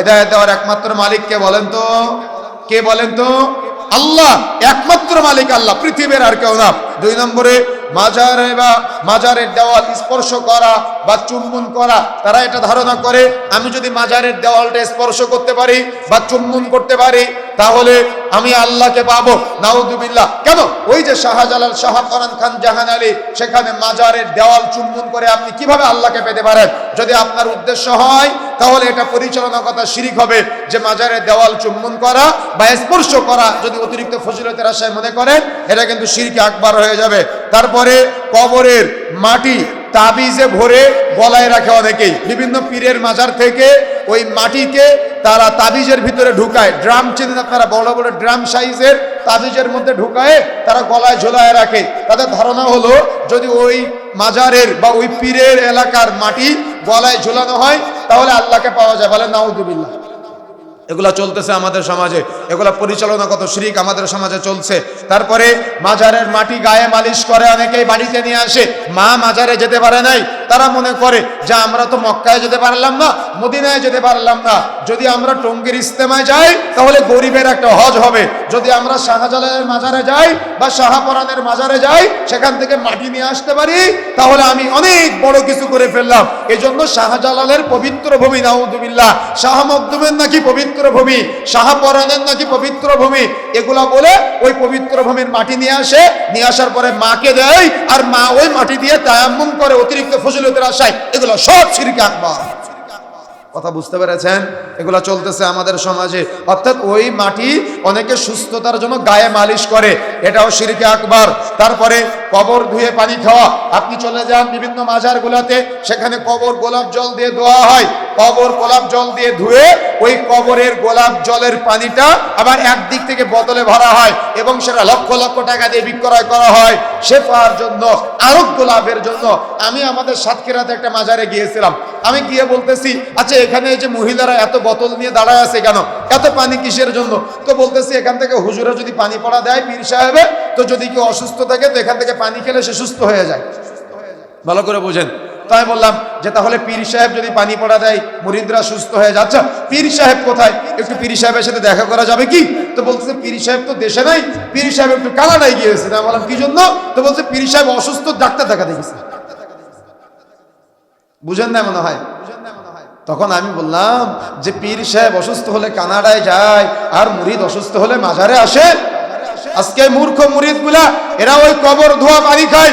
হেদায়ত দেওয়ার একমাত্র মালিক কে বলেন তো? কে বলেন তো? আল্লাহ, একমাত্র মালিক আল্লাহ, পৃথিবীর আর কেউ না। দুই নম্বরে, মাজারে বা মাজারের দেওয়াল স্পর্শ করা বা চুম্বন করা, তারা এটা ধারণা করে, আমি যদি মাজারের দেওয়ালটা স্পর্শ করতে পারি বা চুম্বন করতে পারি, তাহলে আমি আল্লাহকে পাবো। নাউদুবিল্লাহ কেন? ওই যে শাহজালাল শাহ খান জাহান আলী, সেখানে মাজারের দেওয়াল চুম্বন করে আপনি কীভাবে আল্লাহকে পেতে পারেন? যদি আপনার উদ্দেশ্য হয়, তাহলে এটা পরিচালনা কথা শিরিক হবে যে মাজারের দেওয়াল চুম্বন করা বা স্পর্শ করা যদি অতিরিক্ত ফজিলতের আশায় মনে করেন, এটা কিন্তু শিরকে আকবার হয়ে যাবে। তারপরে কবরের মাটি তাবিজে ভরে গলায় রাখে অনেকেই। বিভিন্ন পীরের মাজার থেকে ওই মাটিকে তারা তাবিজের ভিতরে ঢুকায়। ড্রাম চেনেন আপনারা, বড় বড় ড্রাম সাইজের তাবিজের মধ্যে ঢুকায়, তারা গলায় ঝোলায় রাখে। তাদের ধারণা হলো, যদি ওই মাজারের বা ওই পীরের এলাকার মাটি গলায় ঝোলানো হয়, তাহলে আল্লাহকে পাওয়া যায়। বলে নাউদুবিল্লাহ এগুলা চলতেছে আমাদের সমাজে। এগুলা পরিচালনাগত শিরিক আমাদের সমাজে চলছে। তারপরে মাজারের মাটি গায়ে মালিশ করে অনেকেই বাড়িতে নিয়ে আসে। মা মাজারে যেতে পারে নাই। তারা মনে করে, যে, আমরা তো মক্কায় যেতে পারলাম না, মদিনায় যেতে পারলাম না। যদি আমরা টঙ্গির ইস্তেমায় যাই, তাহলে গরিবের একটা হজ হবে। যদি আমরা শাহজালালের মাজারে যাই বা শাহপরানের মাজারে যাই, সেখান থেকে মাটি নিয়ে আসতে পারি, তাহলে আমি অনেক বড় কিছু করে ফেললাম। এই জন্য শাহজালালের পবিত্র ভূমি নাউদুবিল্লাহ শাহ মকদুমের নাকি পবিত্র ভূমি, শাহপরানের নাকি পবিত্র ভূমি, এগুলা বলে ওই পবিত্র ভূমির মাটি নিয়ে আসে, নিয়ে আসার পরে মাকে দেয়, আর মা ওই মাটি দিয়ে তায়াম্মুম করে অতিরিক্ত ফজিলতের আশায় এগুলো সব সিরিকে আকবার। কথা বুঝতে পেরেছেন? এগুলো চলতেছে আমাদের সমাজে। অর্থাৎ ওই মাটি অনেকে সুস্থতার জন্য গায়ে মালিশ করে। এটাও সিরকে আকবার। তারপরে কবর ধুয়ে পানি খাওয়া। আপনি চলে যান বিভিন্ন মাজার গুলাতে সেখানে কবর গোলাপ জল দিয়ে ধোয়া হয়। কবর গোলাপ জল দিয়ে ধুয়ে ওই কবরের গোলাপ জলের পানিটা আবার একদিক থেকে বোতলে ভরা হয় এবং সেটা লক্ষ লক্ষ টাকা দিয়ে বিক্রয় করা হয়। সে পাওয়ার জন্য আরোগ্য লাভের জন্য। আমি আমাদের সাতক্ষীরাতে একটা মাজারে গিয়েছিলাম। আমি গিয়ে বলতেছি আচ্ছা এখানে এই যে মহিলারা এত বোতল নিয়ে দাঁড়ায় আছে কেন? এত পানি কিসের জন্য? তো বলতেছি, এখান থেকে হুজুরা যদি পানি পড়া দেয় পীর সাহেবে, তো যদি কেউ অসুস্থ থাকে, তো এখান থেকে পানি খেলে সে সুস্থ হয়ে যায়। ভালো করে বুঝেন। তাই বললাম যে, তাহলে পীর সাহেব যদি পানি পড়া দেয়, মুরিদরা সুস্থ হয়ে যাচ্ছে পীর সাহেব কোথায়? একটু পীর সাহেবের সাথে দেখা করা যাবে কি? তো বলতেছে, পীর সাহেব তো দেশে নাই, পীর সাহেব একটু কানাডায় গিয়েছে। না বললাম, কি জন্য? তো বলছে, পীর সাহেব অসুস্থ, ডাক্তার দেখা দেখেছে বুঝেন না মনে হয়? তখন আমি বললাম যে পীর সাহেব অসুস্থ হলে কানাডায় যায়, আর মুরিদ অসুস্থ হলে মাঝারে আসে। আজকে মূর্খ মুরিদগুলা এরা ওই কবর ধোয়া পানি খায়